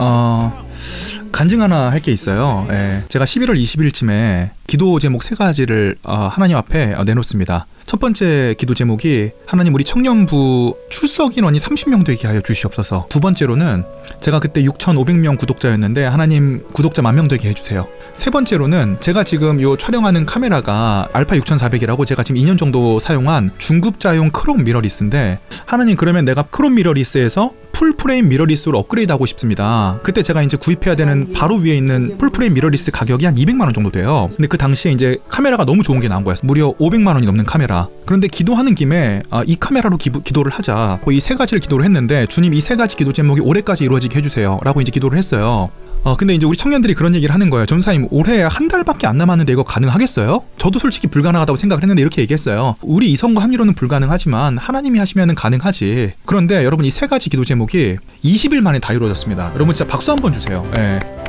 어, 간증 하나 할 게 있어요. 예, 제가 11월 20일쯤에 기도 제목 세 가지를 어, 하나님 앞에 어, 내놓습니다. 첫 번째 기도 제목이 하나님 우리 청년부 출석 인원이 30명 되게 하여 주시옵소서. 두 번째로는 제가 그때 6,500명 구독자였는데 하나님 구독자 만 명 되게 해주세요. 세 번째로는 제가 지금 요 촬영하는 카메라가 알파 6400이라고 제가 지금 2년 정도 사용한 중급자용 크롬 미러리스인데 하나님 그러면 내가 크롬 미러리스에서 풀프레임 미러리스로 업그레이드하고 싶습니다. 그때 제가 이제 구입해야 되는 바로 위에 있는 풀프레임 미러리스 가격이 한 200만 원 정도 돼요. 근데 그 당시에 이제 카메라가 너무 좋은 게 나온 거예요. 무려 500만 원이 넘는 카메라. 그런데 기도하는 김에 아, 이 카메라로 기, 기도를 하자. 이 세 가지를 기도를 했는데 주님 이 세 가지 기도 제목이 올해까지 이루어지게 해주세요.라고 이제 기도를 했어요. 어, 근데 이제 우리 청년들이 그런 얘기를 하는 거예요. 전사님, 올해 한 달밖에 안 남았는데 이거 가능하겠어요? 저도 솔직히 불가능하다고 생각을 했는데 이렇게 얘기했어요. 우리 이성과 합리로는 불가능하지만 하나님이 하시면 가능하지. 그런데 여러분 이 세 가지 기도 제목이 20일 만에 다 이루어졌습니다. 여러분 진짜 박수 한번 주세요. 예.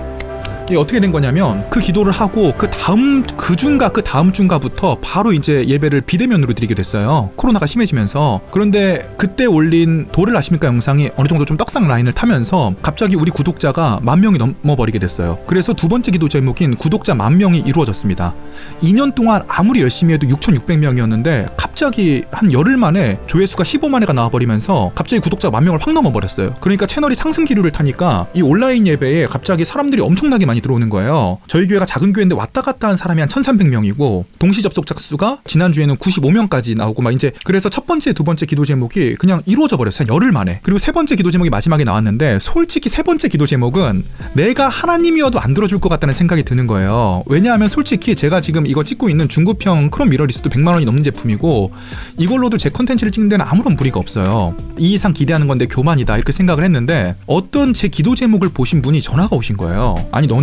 이게 어떻게 된 거냐면 그 기도를 하고 그 다음 그 중가 그 다음 중가부터 바로 이제 예배를 비대면으로 드리게 됐어요. 코로나가 심해지면서 그런데 그때 올린 도를 아십니까 영상이 어느 정도 좀 떡상 라인을 타면서 갑자기 우리 구독자가 만 명이 넘어버리게 됐어요. 그래서 두 번째 기도 제목인 구독자 만 명이 이루어졌습니다. 2년 동안 아무리 열심히 해도 6,600명이었는데 갑자기 한 열흘 만에 조회수가 15만 회가 나와버리면서 갑자기 구독자 만 명을 확 넘어버렸어요. 그러니까 채널이 상승 기류를 타니까 이 온라인 예배에 갑자기 사람들이 엄청나게 많이 들어오는 거예요. 저희 교회가 작은 교회인데 왔다 갔다 한 사람이 한 1,300명이고 동시 접속자 수가 지난주에는 95명까지 나오고 막 이제 그래서 첫 번째, 두 번째 기도 제목이 그냥 이루어져 버렸어요. 열흘 만에. 그리고 세 번째 기도 제목이 마지막에 나왔는데 솔직히 세 번째 기도 제목은 내가 하나님이어도 안 들어줄 것 같다는 생각이 드는 거예요. 왜냐하면 솔직히 제가 지금 이거 찍고 있는 중고평 크롬 미러리스도 100만 원이 넘는 제품이고 이걸로도 제 컨텐츠를 찍는 데는 아무런 무리가 없어요. 이 이상 기대하는 건데 교만이다 이렇게 생각을 했는데 어떤 제 기도 제목을 보신 분이 전화가 오신 거예요. 아니 너는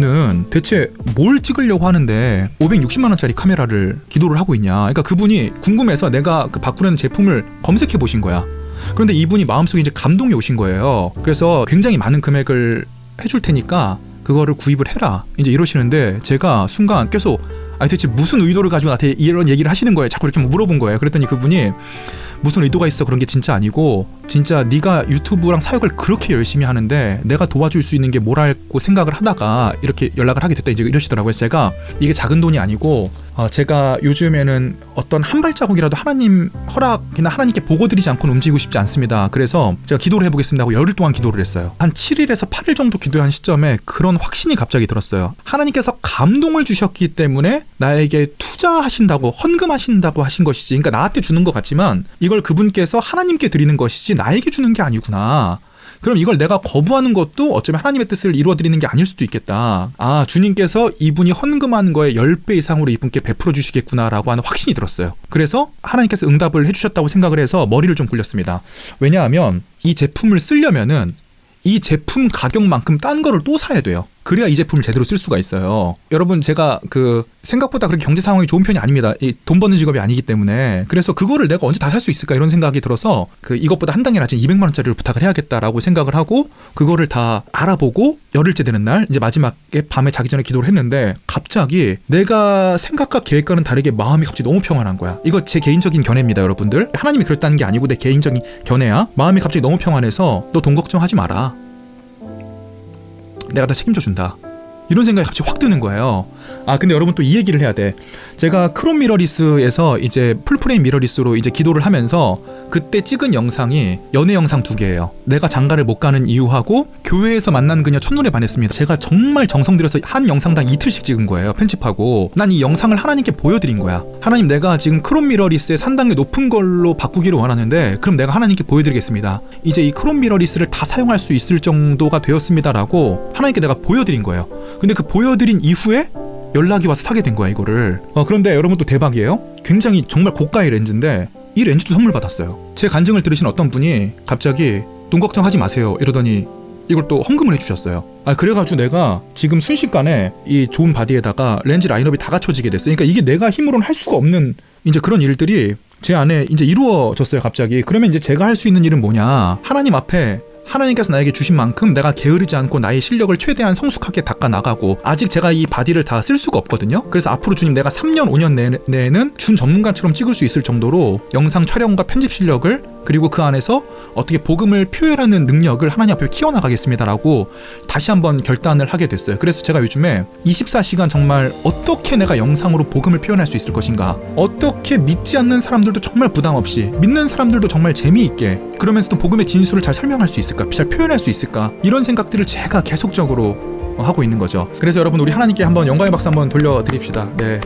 대체 뭘 찍으려고 하는데 560만 원짜리 카메라를 기도를 하고 있냐? 그러니까 그분이 궁금해서 내가 그 바꾸는 제품을 검색해 보신 거야. 그런데 이분이 마음속에 이제 감동이 오신 거예요. 그래서 굉장히 많은 금액을 해줄 테니까 그거를 구입을 해라. 이제 이러시는데 제가 순간 계속 아니 대체 무슨 의도를 가지고 나한테 이런 얘기를 하시는 거예요. 자꾸 이렇게 물어본 거예요. 그랬더니 그분이 무슨 의도가 있어 그런 게 진짜 아니고 진짜 네가 유튜브랑 사역을 그렇게 열심히 하는데 내가 도와줄 수 있는 게 뭐랄고 생각을 하다가 이렇게 연락을 하게 됐다 이제 이러시더라고요. 제가 이게 작은 돈이 아니고 어 제가 요즘에는 어떤 한 발자국이라도 하나님 허락이나 하나님께 보고 드리지 않고는 움직이고 싶지 않습니다. 그래서 제가 기도를 해보겠습니다 하고 열흘 동안 기도를 했어요. 한 7일에서 8일 정도 기도한 시점에 그런 확신이 갑자기 들었어요. 하나님께서 감동을 주셨기 때문에 나에게 투자하신다고 헌금하신다고 하신 것이지. 그러니까 나한테 주는 것 같지만 이걸 그분께서 하나님께 드리는 것이지 나에게 주는 게 아니구나. 그럼 이걸 내가 거부하는 것도 어쩌면 하나님의 뜻을 이루어 드리는 게 아닐 수도 있겠다. 아, 주님께서 이분이 헌금한 거에 10배 이상으로 이분께 베풀어 주시겠구나라고 하는 확신이 들었어요. 그래서 하나님께서 응답을 해 주셨다고 생각을 해서 머리를 좀 굴렸습니다. 왜냐하면 이 제품을 쓰려면은 이 제품 가격만큼 딴 거를 또 사야 돼요. 그래야 이 제품을 제대로 쓸 수가 있어요. 여러분 제가 그 생각보다 그렇게 경제 상황이 좋은 편이 아닙니다. 이 돈 버는 직업이 아니기 때문에 그래서 그거를 내가 언제 다 살 수 있을까 이런 생각이 들어서 그 이것보다 한 단계 낮은 200만 원짜리를 부탁을 해야겠다라고 생각을 하고 그거를 다 알아보고 열흘째 되는 날 이제 마지막에 밤에 자기 전에 기도를 했는데 갑자기 내가 생각과 계획과는 다르게 마음이 갑자기 너무 평안한 거야. 이거 제 개인적인 견해입니다, 여러분들. 하나님이 그랬다는 게 아니고 내 개인적인 견해야. 마음이 갑자기 너무 평안해서 너 돈 걱정하지 마라. 내가 다 책임져 준다. 이런 생각이 갑자기 확 드는 거예요. 아 근데 여러분 또 이 얘기를 해야 돼. 제가 크롬 미러리스에서 이제 풀프레임 미러리스로 이제 기도를 하면서 그때 찍은 영상이 연애 영상 두 개예요. 내가 장가를 못 가는 이유하고 교회에서 만난 그녀 첫눈에 반했습니다. 제가 정말 정성 들여서 한 영상당 이틀씩 찍은 거예요. 편집하고 난 이 영상을 하나님께 보여드린 거야. 하나님 내가 지금 크롬 미러리스의 산당이 높은 걸로 바꾸기를 원하는데 그럼 내가 하나님께 보여드리겠습니다. 이제 이 크롬 미러리스를 다 사용할 수 있을 정도가 되었습니다라고 하나님께 내가 보여드린 거예요. 근데 그 보여드린 이후에 연락이 와서 사게 된 거야 이거를. 어, 그런데 여러분 또 대박이에요. 굉장히 정말 고가의 렌즈인데 이 렌즈도 선물 받았어요. 제 간증을 들으신 어떤 분이 갑자기 돈 걱정하지 마세요 이러더니 이걸 또 헌금을 해주셨어요. 아 그래가지고 내가 지금 순식간에 이 좋은 바디에다가 렌즈 라인업이 다 갖춰지게 됐어요. 그러니까 이게 내가 힘으로는 할 수가 없는 이제 그런 일들이 제 안에 이제 이루어졌어요. 갑자기 그러면 이제 제가 할 수 있는 일은 뭐냐? 하나님 앞에 하나님께서 나에게 주신 만큼 내가 게으르지 않고 나의 실력을 최대한 성숙하게 닦아 나가고 아직 제가 이 바디를 다 쓸 수가 없거든요. 그래서 앞으로 주님 내가 3년 5년 내, 내에는 준 전문가처럼 찍을 수 있을 정도로 영상 촬영과 편집 실력을 그리고 그 안에서 어떻게 복음을 표현하는 능력을 하나님 앞에 키워나가겠습니다라고 다시 한번 결단을 하게 됐어요. 그래서 제가 요즘에 24시간 정말 어떻게 내가 영상으로 복음을 표현할 수 있을 것인가, 어떻게 믿지 않는 사람들도 정말 부담 없이, 믿는 사람들도 정말 재미있게, 그러면서도 복음의 진수를 잘 설명할 수 있을까, 잘 표현할 수 있을까, 이런 생각들을 제가 계속적으로 하고 있는 거죠. 그래서 여러분 우리 하나님께 한번 영광의 박수 한번 돌려드립시다. 네.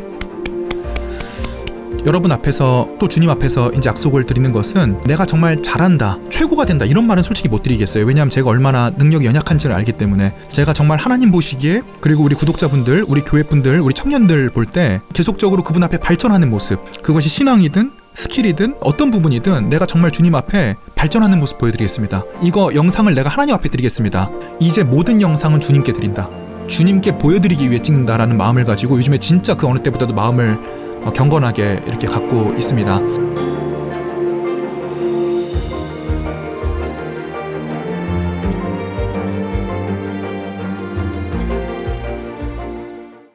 여러분 앞에서 또 주님 앞에서 이제 약속을 드리는 것은 내가 정말 잘한다, 최고가 된다 이런 말은 솔직히 못 드리겠어요. 왜냐하면 제가 얼마나 능력이 연약한지를 알기 때문에 제가 정말 하나님 보시기에 그리고 우리 구독자분들, 우리 교회분들, 우리 청년들 볼 때 계속적으로 그분 앞에 발전하는 모습 그것이 신앙이든 스킬이든 어떤 부분이든 내가 정말 주님 앞에 발전하는 모습 보여드리겠습니다. 이거 영상을 내가 하나님 앞에 드리겠습니다. 이제 모든 영상은 주님께 드린다. 주님께 보여드리기 위해 찍는다라는 마음을 가지고 요즘에 진짜 그 어느 때보다도 마음을 어, 경건하게 이렇게 갖고 있습니다.